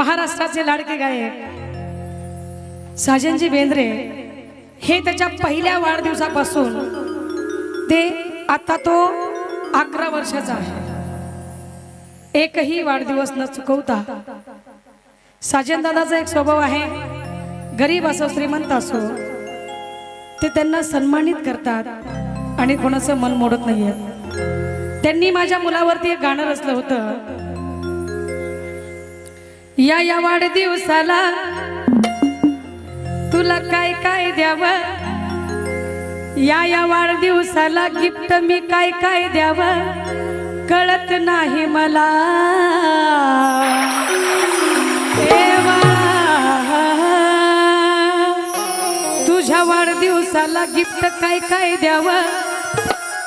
महाराष्ट्राचे लाडके गायक साजनजी बेंद्रे हे त्याच्या पहिल्या वाढदिवसापासून ते आता तो अकरा वर्षाचा आहे. एकही वाढदिवस न चुकवता साजन दादाचा एक स्वभाव आहे गरीब असो श्रीमंत असो ते त्यांना सन्मानित करतात आणि कोणाचं मन मोडत नाहीये. त्यांनी माझ्या मुलावरती एक गाणं रचलं होतं. या या वाढदिवसाला तुला काय काय द्यावं? या या वाढदिवसाला गिफ्ट मी काय काय द्यावं? कळत नाही मला. देवा तुझ्या वाढदिवसाला गिफ्ट काय काय द्यावं?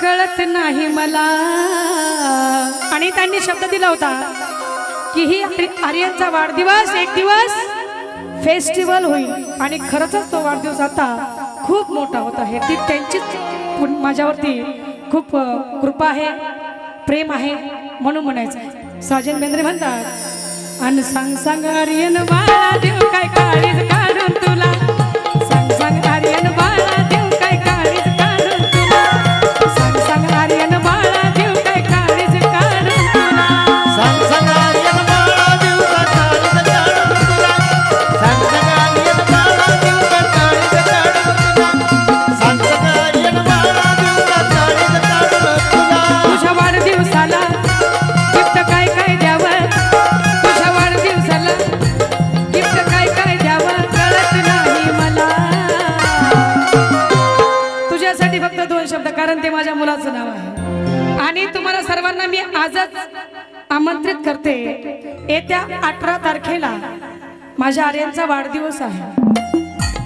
कळत नाही मला. आणि त्यांनी शब्द दिला होता. की ही आर्यनचा वाढदिवस एक दिवस फेस्टिवल होईल. आणि खरंच तो वाढदिवस आता खूप मोठा होत आहे. ती त्यांचीच माझ्यावरती खूप कृपा आहे प्रेम आहे म्हणून म्हणायचं साजन बेंद्रे म्हणतात आणि सांग सांग आर्यन वाढदिवस काय काळीज काढून तुला कारण ते माझ्या मुलाचं नाव आहे. आणि तुम्हाला सर्वांना मी आजच आमंत्रित करते. येत्या अठरा तारखेला माझ्या आर्यांचा वाढदिवस आहे.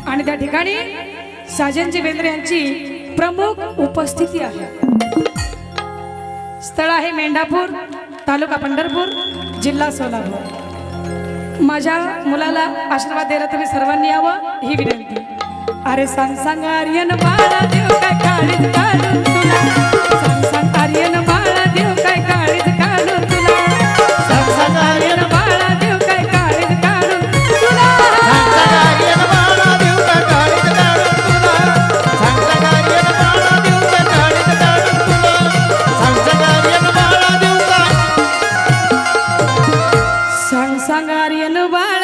आणि त्या ठिकाणी साजनजी बेंद्रे यांची प्रमुख उपस्थिती आहे. स्थळ आहे मेंढापूर तालुका पंढरपूर जिल्हा सोलापूर. माझ्या मुलाला आशीर्वाद द्यायला तुम्ही सर्वांनी यावं ही विनंती. अरे सांग सांग आर्यन बाळा देव काय काळीत काढून तुला. सांग सांग आर्यन बाळा देव काय काळीत काढून तुला. सांग आर्यन बाळा देव काय काळीत काढून तुला. आर्यन देव काय तुला. आर्यन देव काय तुला. आर्यन देव काय. सांग सांग आर्यन बाळा